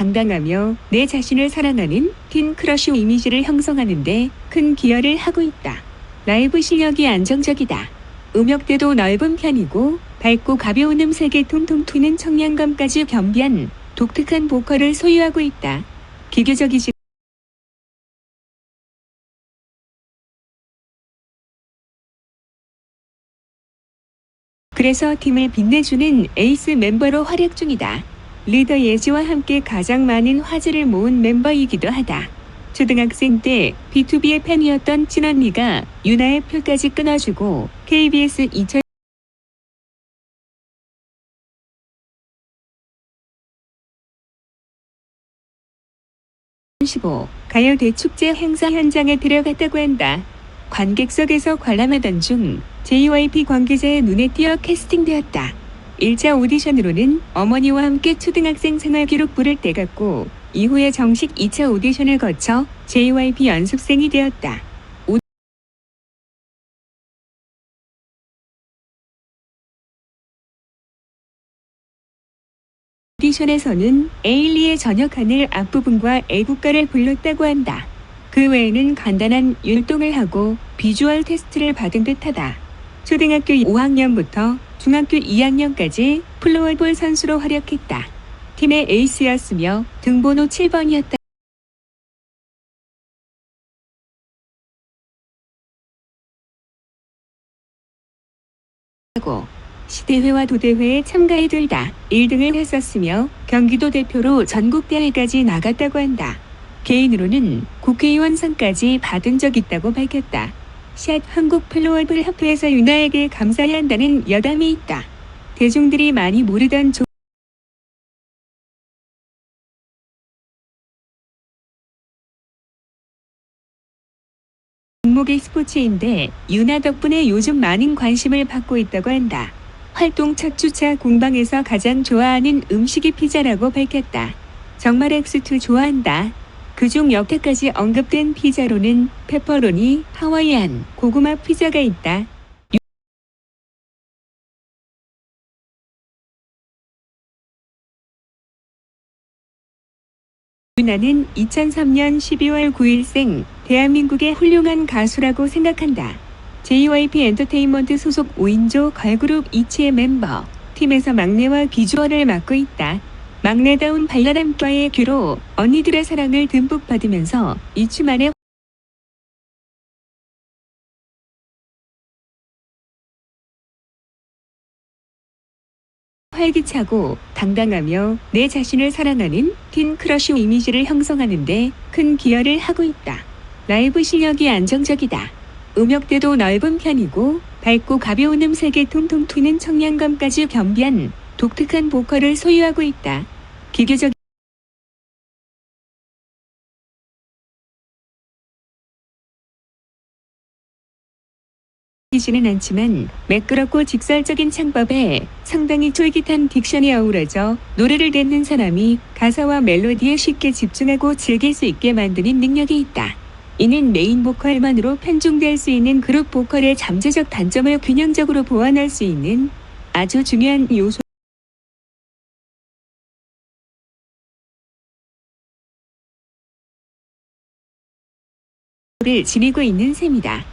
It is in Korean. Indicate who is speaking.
Speaker 1: 당당하며 내 자신을 사랑하는 틴 크러쉬 이미지를 형성하는데 큰 기여를 하고 있다. 라이브 실력이 안정적이다. 음역대도 넓은 편이고 밝고 가벼운 음색에 통통 튀는 청량감까지 겸비한 독특한 보컬을 소유하고 있다. 기교적이지 그래서 팀을 빛내주는 에이스 멤버로 활약 중이다. 리더 예지와 함께 가장 많은 화제를 모은 멤버이기도 하다. 초등학생 때 B2B의 팬이었던 찐언니가 유나의 표까지 끊어주고 KBS 2000 15 가요 대축제 행사 현장에 들어갔다고 한다. 관객석에서 관람하던 중 JYP 관계자의 눈에 띄어 캐스팅되었다. 1차 오디션으로는 어머니와 함께 초등학생 생활 기록부를 떼갔고 이후에 정식 2차 오디션을 거쳐 JYP 연습생이 되었다. 오디션에서는 에일리의 전역하늘 앞부분과 애국가를 불렀다고 한다. 그 외에는 간단한 율동을 하고 비주얼 테스트를 받은 듯하다. 초등학교 5학년부터 중학교 2학년까지 플로어볼 선수로 활약했다. 팀의 에이스였으며 등번호 7번이었다. 고 시대회와 도대회에 참가해 둘다 1등을 했었으며 경기도 대표로 전국대회까지 나갔다고 한다. 개인으로는 국회의원 상까지 받은 적 있다고 밝혔다. 샷 한국 플로어블 협회에서 유나에게 감사해야 한다는 여담이 있다. 대중들이 많이 모르던 조... 종목이 스포츠인데 유나 덕분에 요즘 많은 관심을 받고 있다고 한다. 활동 첫 주차 공방에서 가장 좋아하는 음식이 피자라고 밝혔다. 정말 엑스투 좋아한다. 그중 여태까지 언급된 피자로는 페퍼로니, 하와이안, 고구마 피자가 있다. 유나는 2003년 12월 9일생 대한민국의 훌륭한 가수라고 생각한다. JYP 엔터테인먼트 소속 5인조 걸그룹 이치의 멤버, 팀에서 막내와 비주얼을 맡고 있다. 막내다운 발랄함과의 귀로 언니들의 사랑을 듬뿍 받으면서 이춤안에 활기차고 당당하며 내 자신을 사랑하는 틴 크러쉬 이미지를 형성하는데 큰 기여를 하고 있다. 라이브 실력이 안정적이다. 음역대도 넓은 편이고 밝고 가벼운 음색에 통통 튀는 청량감까지 겸비한 독특한 보컬을 소유하고 있다. 기교적 이지는 않지만 매끄럽고 직설적인 창법에 상당히 쫄깃한 딕션이 어우러져 노래를 듣는 사람이 가사와 멜로디에 쉽게 집중하고 즐길 수 있게 만드는 능력이 있다. 이는 메인 보컬만으로 편중될 수 있는 그룹 보컬의 잠재적 단점을 균형적으로 보완할 수 있는 아주 중요한 요소. 를 지니고 있는 셈이다.